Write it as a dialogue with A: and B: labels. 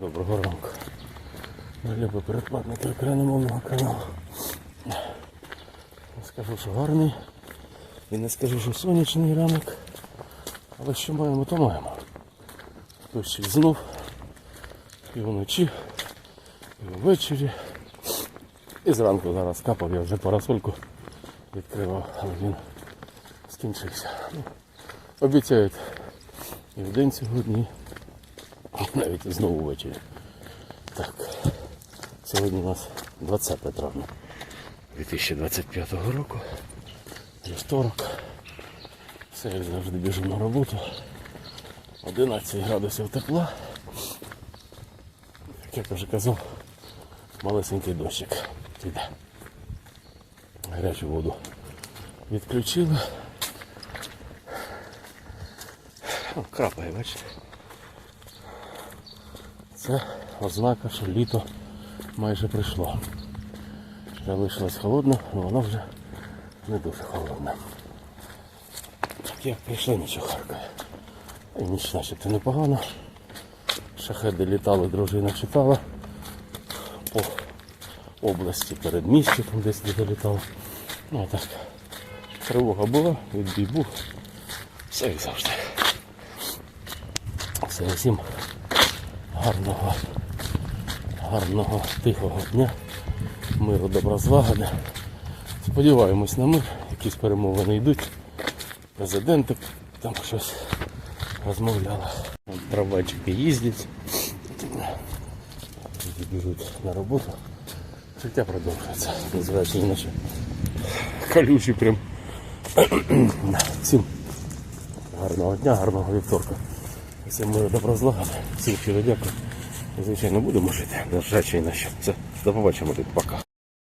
A: Доброго ранку. Любі передплатники україномовного каналу. Не скажу, що гарний. І не скажу, що сонячний ранок. Але що маємо, то маємо. Дощик знов. І вночі, і ввечері. І зранку зараз капав, я вже парасольку відкривав, але він скінчився. Ну, обіцяють і в день сьогодні, і навіть знову ввечері. Так, сьогодні у нас 20 травня 2025 року. Вівторок. Все як завжди біжу на роботу. 11 градусів тепла. Як я вже казав, малесенький дощик іде. Гарячу воду відключили. Крапає, бачите. Це ознака, що літо майже прийшло. Залишилось холодно, але воно вже не дуже холодне. Так як прийшло, нічого харкає. І ніч начебто непогано. Шахеди літали, дружина читала. По області передмісті там десь не долітало. Ну а так. Тривога була, відбій був. Все як завжди. Все всім гарного, гарного, тихого дня, миру, добра злагоди. Сподіваємось на мир, якісь перемовини йдуть. Президенти там щось розмовляли. Трамвайчики їздять, біжуть на роботу. Життя продовжується, незважаючи на що. Колючий прям. Всім гарного дня, гарного вівторка. Всім миру добро злагоди. Всім щиро дякую. Звичайно, будемо жити. Ні на що. Все, до побачення, пока.